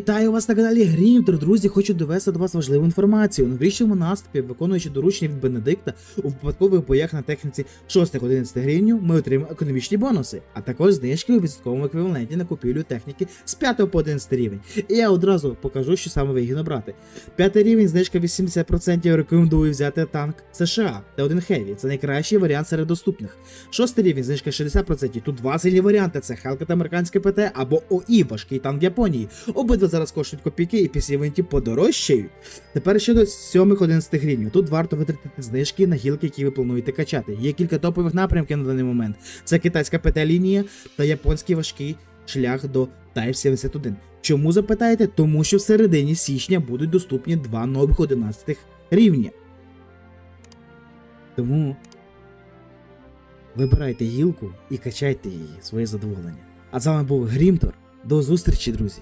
Вітаю вас на каналі Грімтер. Друзі, хочу довести до вас важливу інформацію. У новорічному наступі, виконуючи доручення від Бенедикта, у випадкових боях на техніці 6-11 гривень ми отримаємо економічні бонуси, а також знижки у відсотковому еквіваленті на купівлю техніки з 5 по 11 рівень. І я одразу покажу, що саме вигідно брати. П'ятий рівень, знижка 80%, рекомендую взяти танк США Т1 Heavy. Це найкращий варіант серед доступних. Шостий рівень, знижка 60%. Тут два сильні варіанти: це Хелка та американське ПТ або ОІ, важкий танк Японії. Обидва зараз коштують копійки і після івенті подорожчають. Тепер щодо 7-11 гривень. Тут варто витратити знижки на гілки, які ви плануєте качати. Є кілька топових напрямків на даний момент. Це китайська ПТ-лінія та японський важкий шлях до Type 71. Чому запитаєте? Тому що в середині січня будуть доступні два нових 11 рівня. Тому вибирайте гілку і качайте її своє задоволення. А з вами був Грімтор. До зустрічі, друзі!